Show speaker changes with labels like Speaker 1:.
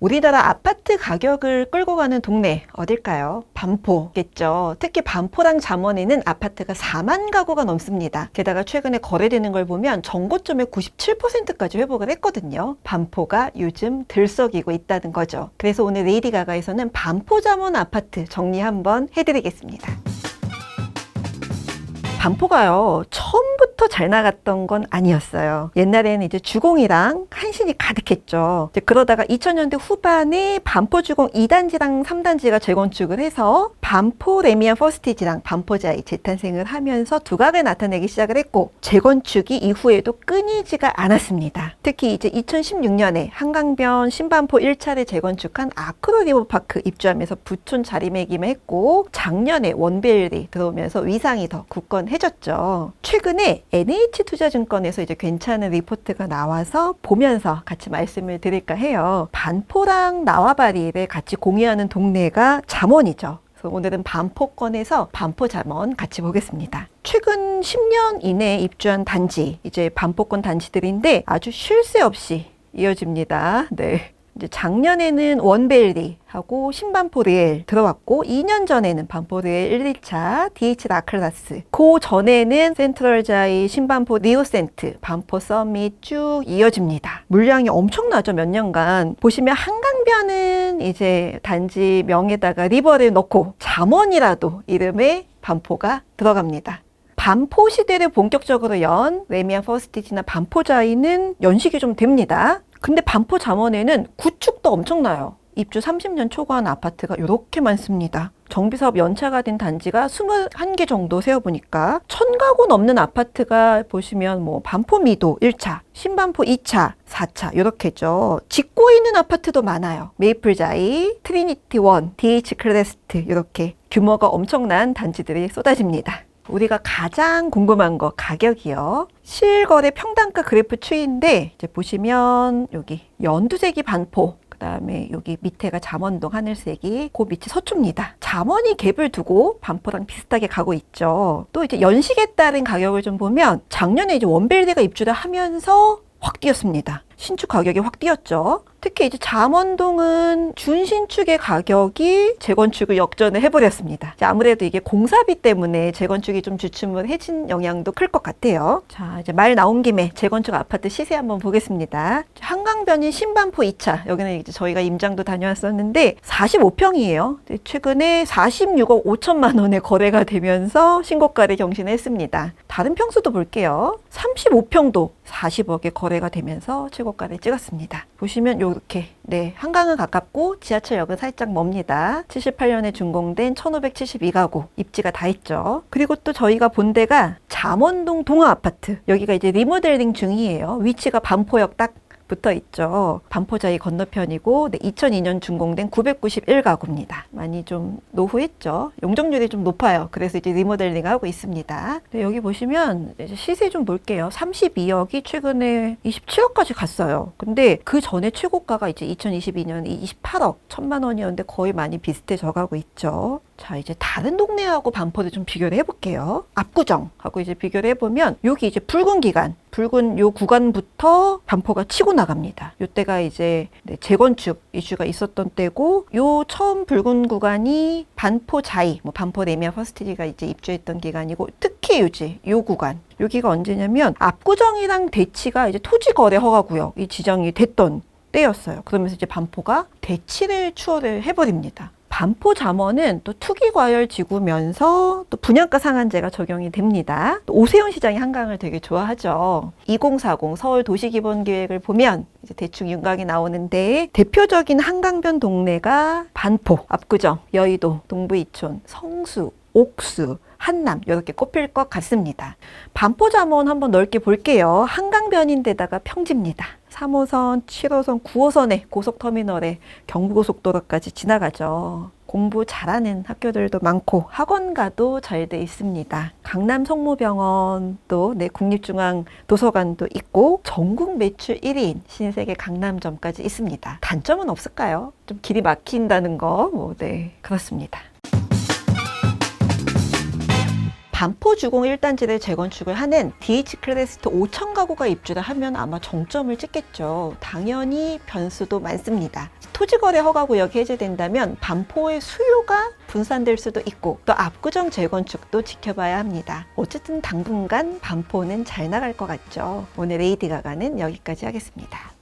Speaker 1: 우리나라 아파트 가격을 끌고 가는 동네 어딜까요? 반포겠죠. 특히 반포랑 잠원에는 아파트가 4만 가구가 넘습니다. 게다가 최근에 거래되는 걸 보면 전고점의 97%까지 회복을 했거든요. 반포가 요즘 들썩이고 있다는 거죠. 그래서 오늘 레이디 가가에서는 반포 잠원 아파트 정리 한번 해드리겠습니다. 반포가요, 처음 부터 잘 나갔던 건 아니었어요. 옛날에는 이제 주공이랑 한신이 가득했죠. 이제 그러다가 2000년대 후반에 반포 주공 2단지랑 3단지가 재건축을 해서 반포 레미안 퍼스티지랑 반포자이 재탄생을 하면서 두각을 나타내기 시작을 했고, 재건축이 이후에도 끊이지가 않았습니다. 특히 이제 2016년에 한강변 신반포 1차를 재건축한 아크로 리버파크 입주하면서 부촌 자리매김을 했고, 작년에 원벨리 들어오면서 위상이 더 굳건해졌죠. 최근에 NH투자증권에서 이제 괜찮은 리포트가 나와서 보면서 같이 말씀을 드릴까 해요. 반포랑 나와바리를 같이 공유하는 동네가 잠원이죠. 오늘은 반포권에서 반포 잠원 같이 보겠습니다. 최근 10년 이내에 입주한 단지, 이제 반포권 단지들인데 아주 쉴 새 없이 이어집니다. 네. 이제 작년에는 원벨리하고 신반포 리엘 들어왔고 2년 전에는 반포 리엘 1, 2차 DH 라클라스 그 전에는 센트럴자이 신반포 리오센트 반포 서밋 쭉 이어집니다. 물량이 엄청나죠 몇 년간 보시면 한강변은 이제 단지 명에다가 리버를 넣고 잠원이라도 이름에 반포가 들어갑니다. 반포 시대를 본격적으로 연 레미안 퍼스티지나 반포자이는 연식이 좀 됩니다. 근데 반포 잠원에는 구축도 엄청나요. 입주 30년 초과한 아파트가 이렇게 많습니다. 정비사업 연차가 된 단지가 21개 정도 세어보니까 1000가구 넘는 아파트가 보시면 뭐 반포미도 1차, 신반포 2차, 4차 이렇게죠. 짓고 있는 아파트도 많아요. 메이플자이, 트리니티 원, DH 클래스트 이렇게 규모가 엄청난 단지들이 쏟아집니다. 우리가 가장 궁금한 거 가격이요. 실거래 평당가 그래프 추이인데 이제 보시면 여기 연두색이 반포 그다음에 여기 밑에가 잠원동 하늘색이 그 밑이 서초입니다. 잠원이 갭을 두고 반포랑 비슷하게 가고 있죠. 또 이제 연식에 따른 가격을 좀 보면 작년에 이제 원벨리가 입주를 하면서 확 뛰었습니다. 신축 가격이 확 뛰었죠. 특히 이제 잠원동은 준신축의 가격이 재건축을 역전을 해버렸습니다. 아무래도 이게 공사비 때문에 재건축이 좀 주춤을 해진 영향도 클 것 같아요. 자, 이제 말 나온 김에 재건축 아파트 시세 한번 보겠습니다. 한강변인 신반포 2차. 여기는 이제 저희가 임장도 다녀왔었는데 45평이에요. 최근에 46억 5천만 원에 거래가 되면서 신고가를 경신했습니다. 다른 평수도 볼게요. 35평도 40억에 거래가 되면서 최고 가를 찍었습니다. 보시면 이렇게 네 한강은 가깝고 지하철역은 살짝 멉니다. 78년에 준공된 1572가구 입지가 다 있죠. 그리고 또 저희가 본 데가 잠원동 동아 아파트 여기가 이제 리모델링 중이에요. 위치가 반포역 딱 붙어 있죠. 반포자이 건너편이고 네, 2002년 준공된 991가구입니다. 많이 좀 노후했죠. 용적률이 좀 높아요. 그래서 이제 리모델링 하고 있습니다. 네, 여기 보시면 시세 좀 볼게요. 32억이 최근에 27억까지 갔어요. 근데 그 전에 최고가가 이제 2022년 28억 1천만 원이었는데 거의 많이 비슷해져 가고 있죠. 자, 이제 다른 동네하고 반포를 좀 비교를 해볼게요. 압구정하고 이제 비교를 해보면 여기 이제 붉은 기간, 붉은 요 구간부터 반포가 치고 나갑니다. 요때가 이제 네, 재건축 이슈가 있었던 때고 요 처음 붉은 구간이 반포 자이, 뭐 반포 레미아 퍼스티지가 이제 입주했던 기간이고 특히 요지 요 구간 여기가 언제냐면 압구정이랑 대치가 이제 토지 거래 허가 구역 이 지정이 됐던 때였어요. 그러면서 이제 반포가 대치를 추월을 해버립니다. 반포 잠원은 또 투기 과열 지구면서 또 분양가 상한제가 적용이 됩니다. 또 오세훈 시장이 한강을 되게 좋아하죠. 2040 서울 도시기본계획을 보면 이제 대충 윤곽이 나오는데 대표적인 한강변 동네가 반포, 압구정, 여의도, 동부 이촌, 성수, 옥수, 한남 이렇게 꼽힐 것 같습니다. 반포 잠원 한번 넓게 볼게요. 한강변인데다가 평지입니다. 3호선, 7호선, 9호선에 고속터미널에 경부고속도로까지 지나가죠. 공부 잘하는 학교들도 많고 학원가도 잘 돼 있습니다. 강남 성모병원도 네, 국립중앙 도서관도 있고 전국 매출 1위인 신세계 강남점까지 있습니다. 단점은 없을까요? 좀 길이 막힌다는 거, 뭐, 네, 그렇습니다. 반포 주공 1단지를 재건축을 하는 DH 클래스트 5천 가구가 입주를 하면 아마 정점을 찍겠죠. 당연히 변수도 많습니다. 토지거래 허가구역이 해제된다면 반포의 수요가 분산될 수도 있고 또 압구정 재건축도 지켜봐야 합니다. 어쨌든 당분간 반포는 잘 나갈 것 같죠. 오늘 레이디 가가는 여기까지 하겠습니다.